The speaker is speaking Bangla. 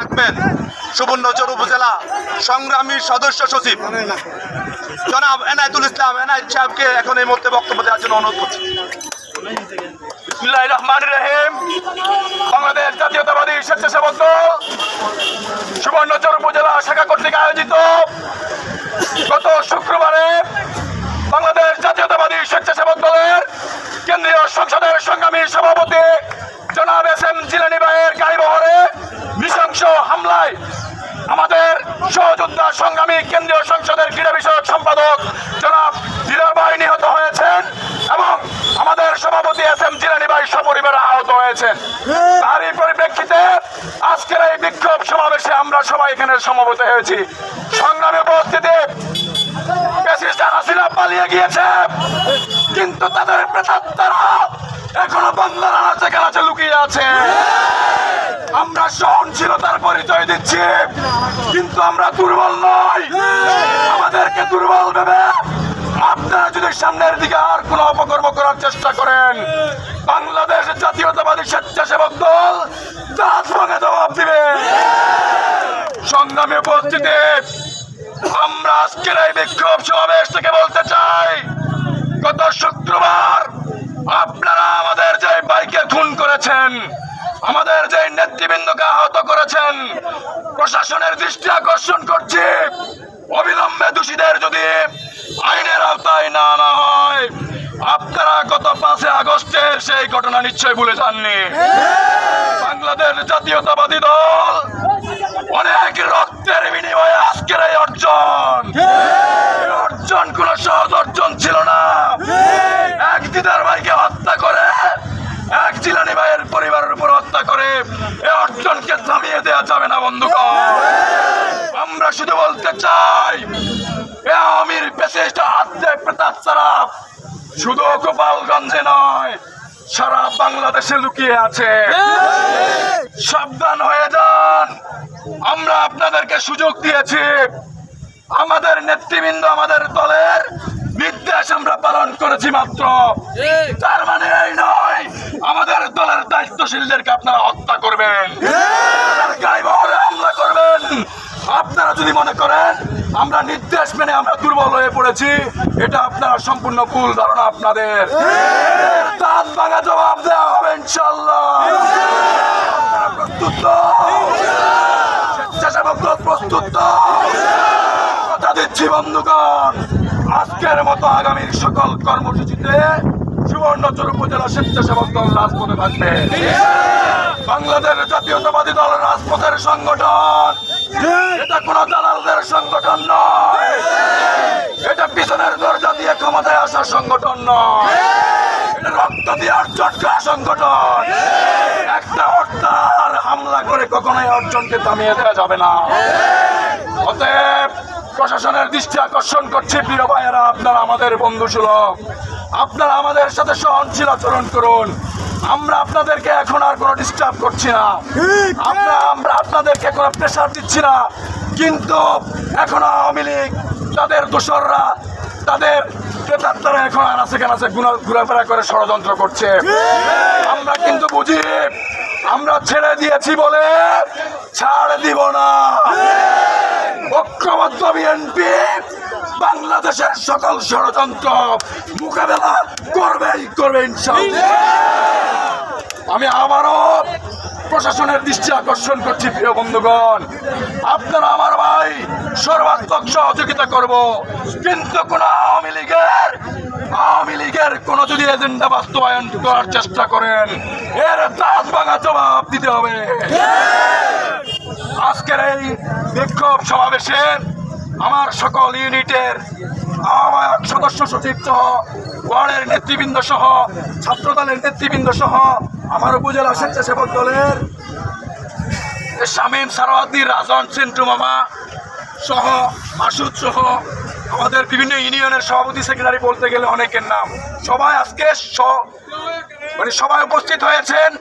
থাকবেন সুবর্ণচর উপজেলা সংগ্রামী সদস্য সচিব। জনাব এনায়তুল ইসলাম, এনায়ত সাহেবকে এখন এই মুহূর্তে বক্তব্য দেওয়ার জন্য অনুরোধ করছি। বাংলাদেশ জাতীয়তাবাদী স্বেচ্ছাসেবক সুবর্ণচর উপজেলা শাখা কর্তৃক সংগ্রামী কেন্দ্রীয় সংসদের ক্রীড়া বিষয়ক সম্পাদক জনাব দিলার ভাই নিহত হয়েছেন এবং আমাদের সভাপতি এস এম জিলানি ভাই আহত হয়েছেন। তারই পরিপ্রেক্ষিতে আজকের এই বিক্ষোভ সমাবেশে আমরা সবাই এখানে সমবেত হয়েছি। সংগ্রামী উপস্থিতি। হাসিনা পালিয়ে গিয়েছে। কিন্তু তাদের প্রেতাত্মারা এখনও বাংলার আনাচে কানাচে লুকিয়ে আছে। আমরা সহনশীলতার পরিচয় দিচ্ছি। কিন্তু আমরা দুর্বল নই। আমাদেরকে দুর্বল ভেবে আপনারা যদি সামনের দিকে আর কোনো অপকর্ম করার চেষ্টা করেন, বাংলাদেশ জাতীয়তাবাদী স্বেচ্ছাসেবক দল দাঁত ভাঙে জবাব দিবে। সংগ্রামে উপস্থিতি, আমরা আজকের এই বিক্ষোভ সমাবেশ থেকে বলতে চাই, গত শুক্রবার আপনারা আমাদের যে বাইকে খুন করেছেন আমাদের যে নেতৃবৃন্দকে আহত করেছেন, প্রশাসনের দৃষ্টি আকর্ষণ করছি। অবিলম্বে দোষীদের যদি আইনের আওতায় না আনা হয়, আপনারা গত পাঁচে আগস্টের সেই ঘটনা নিশ্চয় ভুলে যাননি। বাংলাদেশ জাতীয়তাবাদী দল অনেক রক্তের বিনিময়ে আজকের এই অর্জন এই অর্জন কোন সহজ অর্জন ছিল না এক দিদার ভাইকে হত্যা করে এক জিলানি ভাইয়ের পরিবারের উপর হত্যা করে এই অর্জনকে থামিয়ে দেওয়া যাবে না বন্ধুগণ। আমরা শুধু বলতে চাই আমির পেশিষ্ট আত্মে প্রতাপ ছাড়া শুধু গোপালগঞ্জে নয় সারা বাংলাদেশে লুকিয়ে আছে। সাবধান হয়ে যান। আমরা আপনাদেরকে সুযোগ দিয়েছি। আমাদের নেতৃবৃন্দ আমাদের দলের নির্দেশ আমরা পালন করেছি মাত্র। তার মানে এই নয় দলের দায়িত্বশীলদেরকে আপনারা হত্যা করবেন। হামলা করবেন। আপনারা যদি মনে করেন আমরা নির্দেশ মেনে আমরা দুর্বল হয়ে পড়েছি এটা আপনারা সম্পূর্ণ ভুল ধারণা আপনাদের। দাঁত ভাঙা জবাব দেওয়া হবে ইনশাল্লাহ প্রস্তুত? স্বেচ্ছাসেবক দল প্রস্তুত? কথা দিচ্ছি বন্ধুগণ আজকের মতো আগামীর সকল কর্মসূচিতে সুবর্ণচর উপজেলা স্বেচ্ছাসেবক দল রাজপথে থাকবে। বাংলাদেশ জাতীয়তাবাদী দল রাজপথের সংগঠন। এটা কোন দালালদের সংগঠন নয়। এটা পিছনের দরজা দিয়ে ক্ষমতায় আসার সংগঠন নয়। এটা রক্ত দিয়ে অর্জন সংগঠন। একটা হত্যার হামলা করে কখনোই অর্জনকে থামিয়ে দেওয়া যাবে না। অতএব প্রশাসনের দৃষ্টি আকর্ষণ করছে, প্রিয় ভাইয়েরা, আপনারা আমাদের বন্ধু সুলভ। আপনারা আমাদের সাথে সহনশীল আচরণ করুন। আমরা আপনাদেরকে এখন আর কোনো ডিস্টার্ব করছি না। আমরা আমরা আপনাদেরকে কোনো প্রেশার দিচ্ছি না। কিন্তু এখন আওয়ামী লীগ তাদের দোসররা তাদের প্রেতাত্মারা এখন আনাচে কানাচে ঘুরা- ঘোরাফেরা করে ষড়যন্ত্র করছে। আমরা কিন্তু বুঝি আমরা ছেড়ে দিয়েছি বলে ছাড় দিব না। ঐক্যবদ্ধ বিএনপি বাংলাদেশের সকল ষড়যন্ত্র মোকাবেলা করবেই করবে আমি আবারও প্রশাসনের দৃষ্টি আকর্ষণ করছি, প্রিয় বন্ধুগণ। আপনারা আমার ভাই সর্বাত্মক সহযোগিতা করব। কিন্তু কোন আওয়ামী লীগের আওয়ামী লীগের কোন যদি এজেন্ডা বাস্তবায়ন করার চেষ্টা করেন, এর দাঁত ভাঙা জবাব দিতে হবে। আজকের এই বিক্ষোভ সমাবেশে আমার সকল ইউনিটের আহ্বায়ক সদস্য সচিব সহ, ওয়ার্ডের নেতৃবৃন্দ সহ, ছাত্রদলের নেতৃবৃন্দ সহ, আমার উপজেলা স্বেচ্ছাসেবক দলের শামীম সারওয়াদি রাজন সেন্টু মামা সহ, মাসুদ সহ, আমাদের বিভিন্ন ইউনিয়নের সভাপতি সেক্রেটারি বলতে গেলে অনেকের নাম। সবাই আজকে মানে সবাই উপস্থিত হয়েছেন।